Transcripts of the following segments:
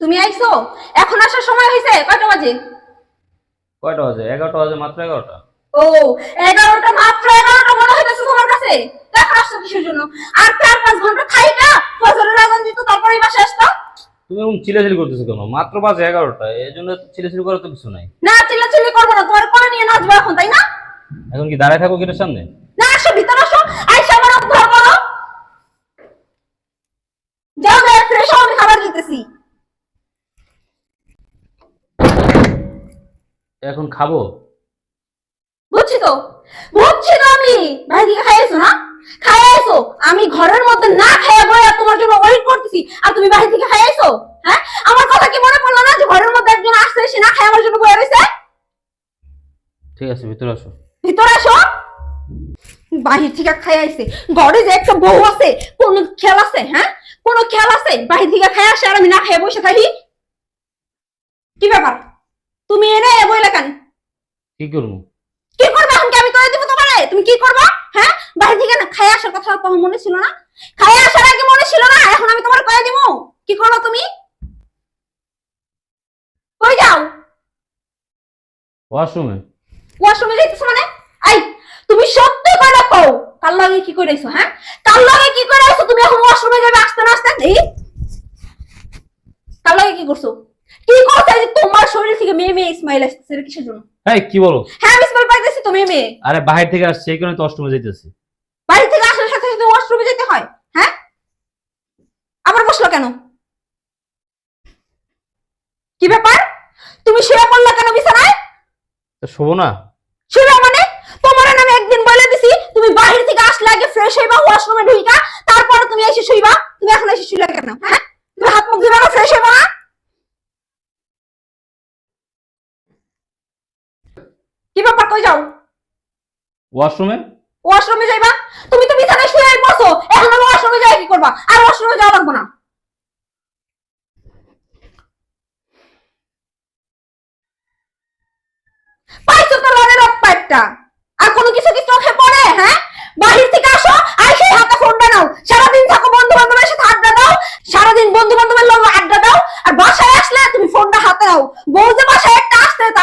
তুমি আইছো? এখন আসার সময় হয়েছে কয়টা বাজে? কয়টা বাজে? এগারোটা বাজে মাত্র এগারোটা। ও এগারোটা মাত্র এগারোটা মনে হইতেছে তোমার কাছে। দেখো আসছো কিসের জন্য? আর চার পাঁচ ঘণ্টা খাইটা ফজরের আগুন দিত তারপরে বাসে আসতো তুমি এরকম চিলাচিলি করতেছো কেন? মাত্র বাজে এগারোটা এই জন্য চিলাচিলি করার তো কিছু নাই। না চিল্লাচিল্লি করব না তোমার করে নিয়ে নাচবো এখন তাই না? এখন কি দাঁড়ায় থাকো গেটের সামনে? না আসো ভিতরে আসো। আইসা আমার উদ্ধার করো। যাও যাও ফ্রেশ হও আমি খাবার দিতেছি এখন খাব? বুঝছি তো? বুঝছি তো আমি। ভাই দিকে খাইয়েছো না খাইয়েছো আমি ঘরের মধ্যে না খাইয়া বইয়া তোমার জন্য ওয়েট করতেছি। আর তুমি বাইরে থেকে খাইয়েছো হ্যাঁ? আমার কথা কি মনে পড়ল না যে ঘরের মধ্যে একজন আসছে সে না খায় আমার জন্য বয়ে রয়েছে ঠিক আছে ভিতরে আসো। ভিতরে আসো। বাহির থেকে খাই আইছে। ঘরে যে একটা বউ আছে কোন খেয়াল আছে হ্যাঁ? কোন খেয়াল আছে? বাহির থেকে খাই আসে আর আমি না খাই বসে থাকি কি ব্যাপার তুমি এনে বইলে কেন কি করব? কি করবে এখন কি আমি করে দিব তোমারে? তুমি কি করবা? হ্যাঁ? বাহির থেকে না খাই আসার কথা তোমার মনে ছিল না। খাই আসার আগে মনে ছিল না এখন আমি তোমার করে দিব। কি করবা তুমি? কই যাও? ওয়াশরুমে। ওয়াশরুমে যাইতেছো মানে? আই তুমি সত্যি করে কও কাল লাগে কি করে আইছো হ্যাঁ? কাল লাগে কি করে আইছো তুমি এখন ওয়াশরুমে যাবে আসতে না আসতে? কাল লাগে কি করছ? কি যে তোমার শরীর থেকে মেয়ে মেয়ে স্মাইল আসতেছে এটা কিসের জন্য? হ্যাঁ কি বলো? হ্যাঁ আমি স্মাইল পাইতেছি তো মেয়ে আরে থেকে আসছে এই কারণে তো অষ্টমে যাইতেছি। বাড়ি থেকে আসার সাথে সাথে ওয়াশরুমে যেতে হয় হ্যাঁ? আবার বসল কেন? কি ব্যাপার? তুমি শুয়ে পড়লা কেন বিছানায়? তো শোবো না। শুয়ে মানে? তোমার আমি একদিন বলে দিছি তুমি বাহির থেকে আসলে আগে ফ্রেশ হইবা ওয়াশরুমে ঢুইকা তারপরে তুমি এসে শুইবা। তুমি এখন এসে শুইলা কেন হ্যাঁ? তুমি হাত মুখ দিবা না ফ্রেশ হইবা না? কি ব্যাপার কই যাও? ওয়াশরুমে? ওয়াশরুমে যাইবা? তুমি তো বিছানায় শুয়ে বসো এখন আমি ওয়াশরুমে যাই কি করবা? আর ওয়াশরুমে যাওয়া লাগবে না। পাইছো তো লড়ে রক পাইপটা। আর কোনো কিছু কি চোখে পড়ে হ্যাঁ? বাহির থেকে আসো আর সেই হাতে ফোনটা নাও সারাদিন থাকো বন্ধু বান্ধবের সাথে আড্ডা দাও। সারাদিন বন্ধু বান্ধবের লোক আড্ডা দাও। আর বাসায় আসলে তুমি ফোনটা হাতে নাও। বউ যে বাসায়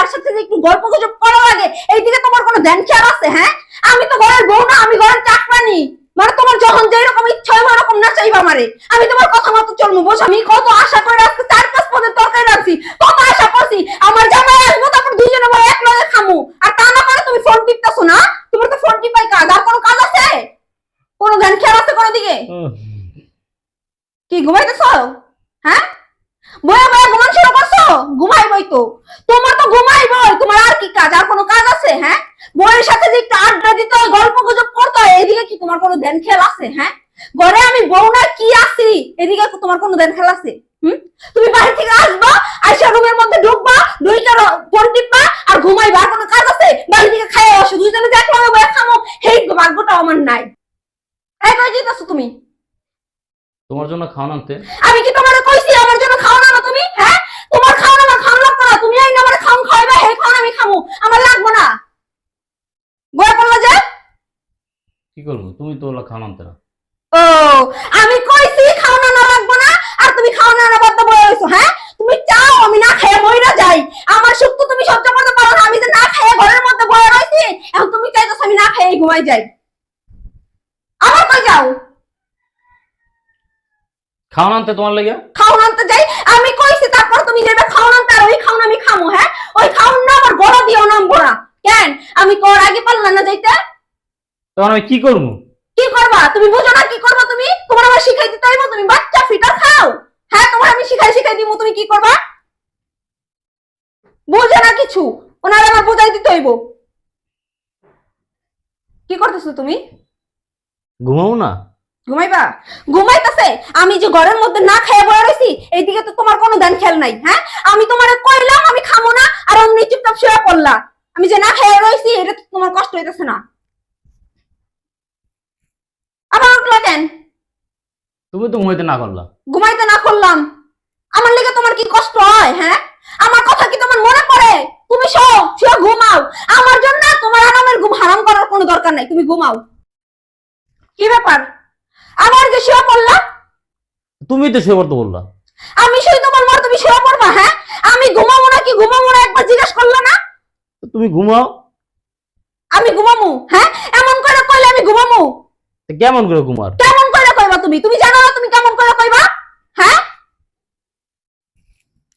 তার সাথে যে একটু গল্প গুজব করা লাগে এইদিকে তোমার কোনো ধ্যান খেয়াল আছে হ্যাঁ? আমি তো ঘরের বউ না আমি ঘরের চাকরানি মানে তোমার যখন যেই রকম ইচ্ছা হয় ওরকম না চাইবা আমারে। আমি তোমার কথা মতো চলবো বস আমি কত আশা করে আজকে চার পাঁচ পদের তরকারি রাখছি কত আশা করছি আমার জামাই আসব তারপর দুইজনে বলে এক লগে খামু। আর তা না করে তুমি ফোন টিপতেছো না? তোমার তো ফোন টিপাই কাজ আর কোনো কাজ আছে? কোনো ধ্যান খেয়াল আছে কোনো দিকে? কি ঘুমাইতেছ? হ্যাঁ? বয়া বয়া ঘুমান শুরু করছ? ঘুমাইবই তো। তোমার তো ঘুমাইবই তোমার আর কি কাজ? আর কোনো কাজ আছে হ্যাঁ? বউয়ের সাথে যে একটু আড্ডা দিতে হয় গল্প গুজব করতে হয় এদিকে কি তোমার কোনো ধ্যান খেয়াল আছে হ্যাঁ? ঘরে আমি বউ না কি আছি? এদিকে তোমার কোনো ধ্যান খেয়াল আছে হুম? তুমি বাড়ি থেকে আসবা আইসা রুমের মধ্যে ঢুকবা দুইটা ফোন টিপবা আর ঘুমাইবা। আর কোনো কাজ আছে? বাড়ি থেকে খাই আসো দুইজনে দেখলাম বয়া খামো। সেই ভাগ্যটা আমার নাই। এই কই যেতেছো তুমি? তোমার জন্য খাওয়ান আনতে। আমি কি তোমারে তুমি? হ্যাঁ? তোমার আমার খাও লাগবে না। তুমি এই না আমারে খাও খাইবা হে খাও আমি খামু। আমার লাগবে না। বয়া বললা যে? কি করব? তুমি তো ওগুলো খাওয়ান না। ও আমি কইছি না লাগবে না আর তুমি না বদ্ধ বয়ে হইছো হ্যাঁ? তুমি চাও আমি না খেয়ে মইরা যাই। আমার সুখ তো তুমি সহ্য করতে পারো না আমি যে না খেয়ে ঘরের মধ্যে বয়ে রইছি এখন তুমি চাইতেছো আমি না খেয়ে ঘুমাই যাই। আবার কই যাও? খাওয়ান আনতে তোমার লেগে খাওন আনতে যাই আমি কইছি তারপর তুমি যেটা খাওন আনতে আর ওই খাওন আমি খামু হ্যাঁ? ওই খাওন না আমার গলা দিও নামবো না। কেন? আমি কর আগে পারলাম না যাইতে। তখন আমি কি করব? কি করবা? তুমি বুঝো না কি করবা তুমি? তোমার আমার শিখাই দিতে হইব তুমি বাচ্চা ফিটার খাও। হ্যাঁ তোমার আমি শিখাই শিখাই দিব তুমি কি করবা? বুঝে না কিছু। ওনার আমার বুঝাই দিতে হইব। কি করতেছো তুমি? ঘুমাবো না? ঘুমাইবা? ঘুমাইতেছে? আমি যে ঘরের মধ্যে না রয়েছি এইদিকে তো তোমার কোনো ধ্যান খেয়াল নাই হ্যাঁ? আমি তোমারে কইলাম আমি খামো না আর অমনি চুপচাপ শুয়ে পড়লা। আমি যে না এটা তো তোমার কষ্ট হইতেছে না। আবার উঠলা কেন তুমি তো ঘুমাইতে না করলা ঘুমাইতে না করলাম আমার লেগে তোমার কি কষ্ট হয় হ্যাঁ? আমার কথা কি তোমার মনে পড়ে? তুমি শো শুয়ে ঘুমাও। আমার জন্য তোমার আরামের ঘুম হারাম করার কোনো দরকার নাই তুমি ঘুমাও। কি ব্যাপার? আবার যে শুয়ে পড়লা তুমি তো শুয়ে পড়তে বললা। আমি শুধু তোমার মতো তুমি শুয়ে পড়বা হ্যাঁ? আমি ঘুমাবো না কি ঘুমাবো না একবার জিজ্ঞেস করল না? তুমি ঘুমাও। আমি ঘুমামু হ্যাঁ? এমন করে কইলে আমি ঘুমামু তো কেমন করে ঘুমার? কেমন করে কইবা তুমি? তুমি জানো না তুমি কেমন করে কইবা? হ্যাঁ?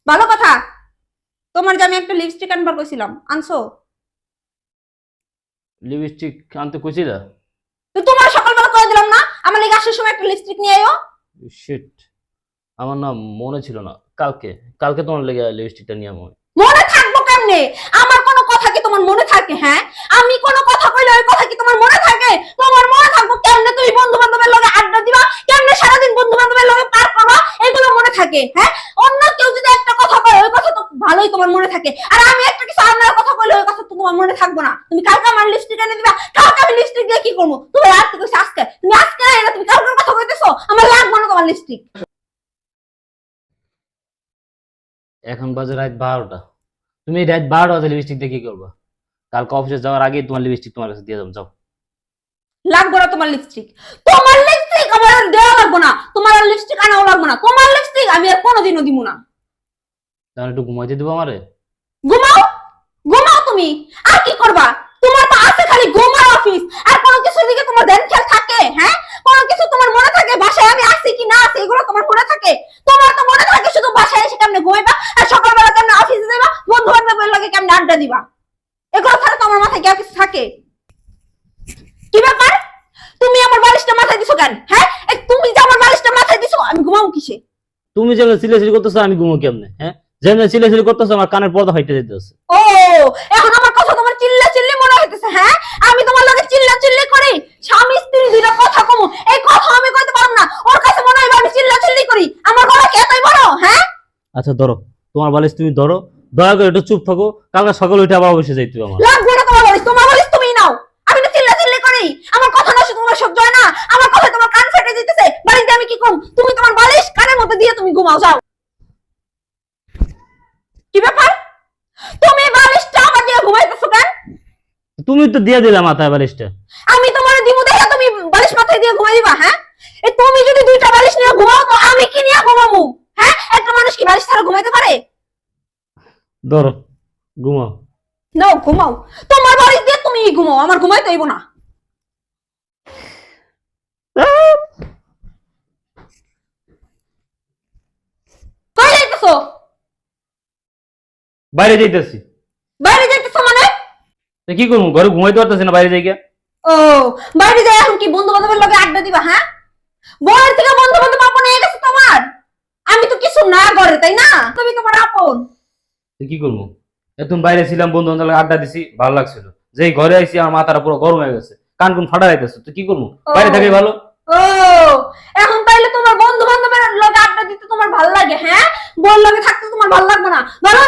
ভালো কথা। তোমার যে আমি একটা লিপস্টিক আনবার কইছিলাম আনছো? লিপস্টিক আনতে কইছিলা? তো তোমার সকালবেলা করে দিলাম না আমার লেগে আসার সময় একটা লিপস্টিক নিয়ে আয়ো শিট আমার না মনে ছিল না। কালকে কালকে তোমার লেগে লিপস্টিকটা নিয়ে আমি। মনে থাকব কেমনে? আমার কথা কি তোমার মনে থাকে হ্যাঁ? আমি কোনো কথা কইলে ওই কথা কি তোমার মনে থাকে? তোমার মনে থাকব কেমনে তুমি বন্ধু বান্ধবের লগে আড্ডা দিবা? কেমনে সারাদিন বন্ধু বান্ধবের লগে পার করবা? এগুলো মনে থাকে হ্যাঁ? অন্য কেউ যদি একটা কথা কয়, ওই কথা তো ভালোই তোমার মনে থাকে। আর আমি একটা কিছু আপনার কথা কইলে ওই কথা তো তোমার মনে থাকব না। তুমি কালকে আমার লিপস্টিক এনে দিবা, কালকে আমি লিপস্টিক দিয়ে কি করব? তুমি আর তো কইছো আজকে? তুমি আজকে না তুমি কালকের কথা কইতেছো? আমার লাগবে না তোমার লিপস্টিক এখন বাজে রাত বারোটা। তুমি রাত বারোটা বাজে লিপস্টিক দিয়ে কি করবা? কালকে অফিসে যাওয়ার আগে তোমার লিপস্টিক তোমার কাছে দিয়ে যাব যাও। লাগবে না তোমার লিপস্টিক তোমার লিপস্টিক আমার আর দেওয়া লাগবে না। তোমার আর লিপস্টিক আনাও লাগবে না। তোমার লিপস্টিক আমি আর কোনোদিনও দিব না। তাহলে একটু ঘুমাইতে দেবো আমারে? ঘুমাও! ঘুমাও তুমি! আর কি করবা তোমার তো আছে খালি ঘুমার অফিস আর কোনো কিছুর দিকে তোমার ধ্যান খেয়াল থাকে হ্যাঁ কোনো কিছু তোমার মনে থাকে বাসায় আমি আসি কি না আসি এগুলো তোমার মনে থাকে তোমার তো মনে থাকে শুধু বাসায় এসে কেমনে ঘুমাইবা আর সকালবেলা কেমনে অফিসে যাবা বন্ধু বান্ধবের লাগে কেমনে আড্ডা দিবা এগুলো ছাড়া তোমার মাথায় কেউ কিছু থাকে কি ব্যাপার? তুমি আমার বালিশটা মাথায় দিছো কেন? হ্যাঁ? তুমি যে আমার বালিশটা মাথায় দিছো আমি ঘুমাবো কিসে? তুমি যেমন সিলেসিলি করতেছো আমি ঘুমো কেমনে? হ্যাঁ? যেমন সিলেসিলি করতেছো আমার কানের পর্দা ফাইটে যেতেছে ও এখন আমার কথা তোমার চিল্লা চিল্লি মনে হইতেছে হ্যাঁ? আমি তোমার লগে চিল্লা চিল্লি করি। স্বামী স্ত্রী দুইটা কথা কমু। এই কথা আমি কইতে পারব না। ওর কাছে মনে হইবে আমি চিল্লা চিল্লি করি। আমার গলা কি এতই বড়? হ্যাঁ? আচ্ছা ধরো। তোমার বালিশ তুমি ধরো। দয়া করে একটু চুপ থাকো। কালকে সকালে উঠে আবার অফিসে যাইতে আমার। লাগবে না তোমার বলিস তোমার বলিস তুমি নাও আমি তো চিল্লা আমার কথা না তোমার সহ্য হয় না? আমার কথা তোমার কান ফেটে দিতেছে। বাড়িতে আমি কি কম তুমি তোমার বালিশ কানের মধ্যে দিয়ে তুমি ঘুমাও যাও। কি ব্যাপার? তুমি বালিশটা আমার দিয়ে ঘুমাইতেছো কেন? তুমি তো দিয়ে দিলা মাথায় বালিশটা। আমি তোমার দিমু দেখে তুমি বালিশ মাথায় দিয়ে ঘুমাই দিবা হ্যাঁ? এই তুমি যদি দুইটা বালিশ নিয়ে ঘুমাও তো আমি কি নিয়ে ঘুমাবো? হ্যাঁ? একটা মানুষ কি বালিশ ছাড়া ঘুমাইতে পারে? ধরো ঘুমাও। নাও ঘুমাও। তোমার বালিশ দিয়ে তুমি ঘুমাও আমার ঘুমাইতে হইব না কই যাইতেছো বাইরে যাইতেছি। বাইরে যাইতেছো মানে? তো কি করব ঘরে ঘুমাইতে পারতেছি না বাইরে যাই গিয়া। ও বাইরে যাই এখন কি বন্ধু বান্ধবের লগে আড্ডা দিবা হ্যাঁ? বউয়ের থেকে বন্ধু বান্ধব আপন হয়ে গেছে তোমার। আমি তো কিছু না করে তাই না? তুমি তোমার আপন। তো কি করব? এতক্ষণ বাইরে ছিলাম বন্ধু বান্ধব আড্ডা দিছি ভালো লাগছিল। যেই ঘরে আইছি আমার মাথাটা পুরো গরম হয়ে গেছে। কান কোন ফাটা যাইতেছে তো কি করব? বাইরে থাকাই ভালো। ও এখন তাইলে তোমার বন্ধু বান্ধবের লগে আড্ডা দিতে তোমার ভালো লাগে হ্যাঁ? বল লগে থাকতে তোমার ভালো লাগবে না। ভালো